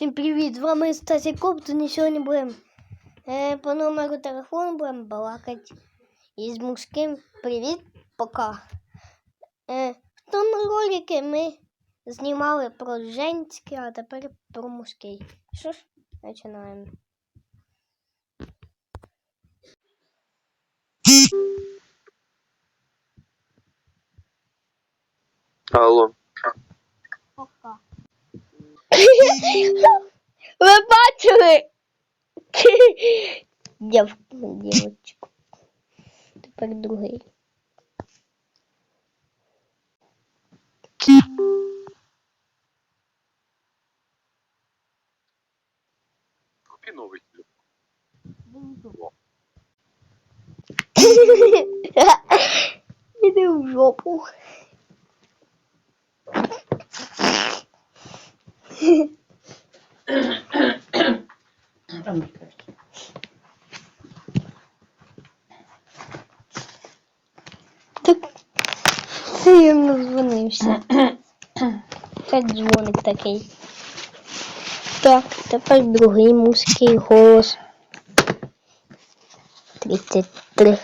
Всім привіт! З вами Стасі Коптон і сьогодні будемо е, по номеру телефону будемо балакати із мужським привіт, пока. Е, в тому ролику ми знімали про женське, а тепер про мужський. Що ж, починаємо. Алло. Ви бачили? Дівку, дівочку. Тепер другий. Купи новый телефон. Іди в жопу. Так сильно дзвонився. Це дзвоник такий. Так, тепер другий мужський голос. 33.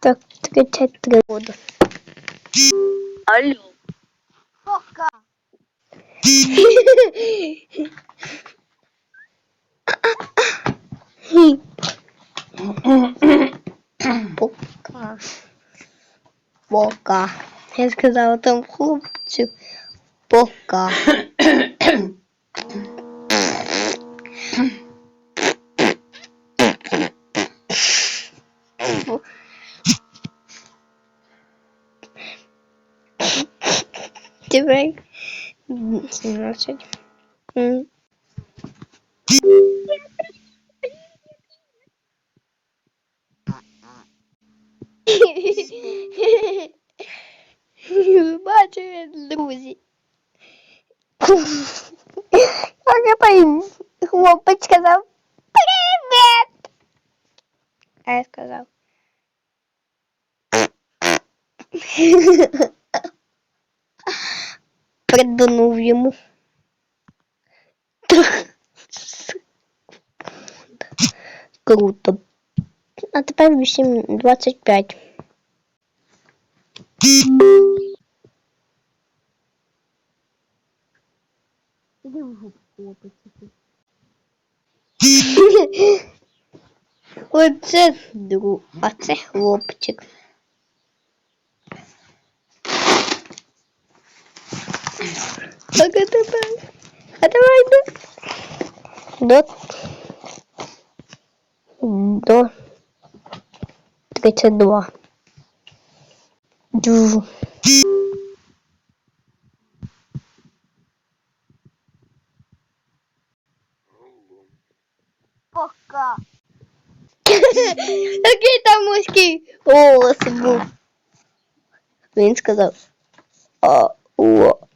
Так, 33 года. Алло. Пока. Пока. Пока. Я сказала там хлопцю. Пока. Теперь 17. М. Ви Бачили, друзі. Я хлопець сказав Привіт! А я сказав. Придунув йому. Круто. А тепер 8.25. Іди в губ, хлопець. Оце друг, а це хлопчик. А тепер. А давай до. До. До. 32. Джу. Пока. Який там мужський голос був. Він сказав. А, о.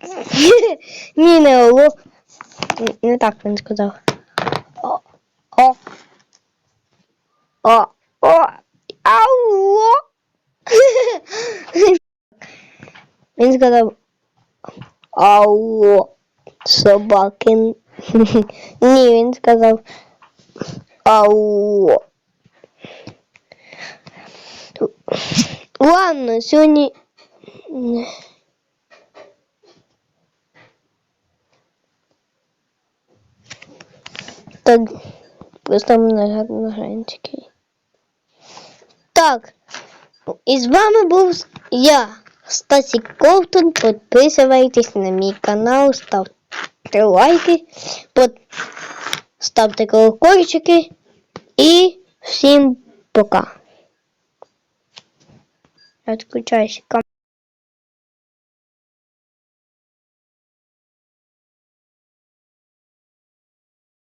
Ні, не оло. Не так він сказав. О. О. О. О. Алло. Він сказав. Алло. Собакин. Ні, він сказав. Алло. Ладно, сьогодні. Так, просто мене гарно гранчики. Так, і з вами був я, Стасік Ковтун. Підписуйтесь на мій канал, ставте лайки, под... ставте колокольчики і всім пока. Я відключаюся.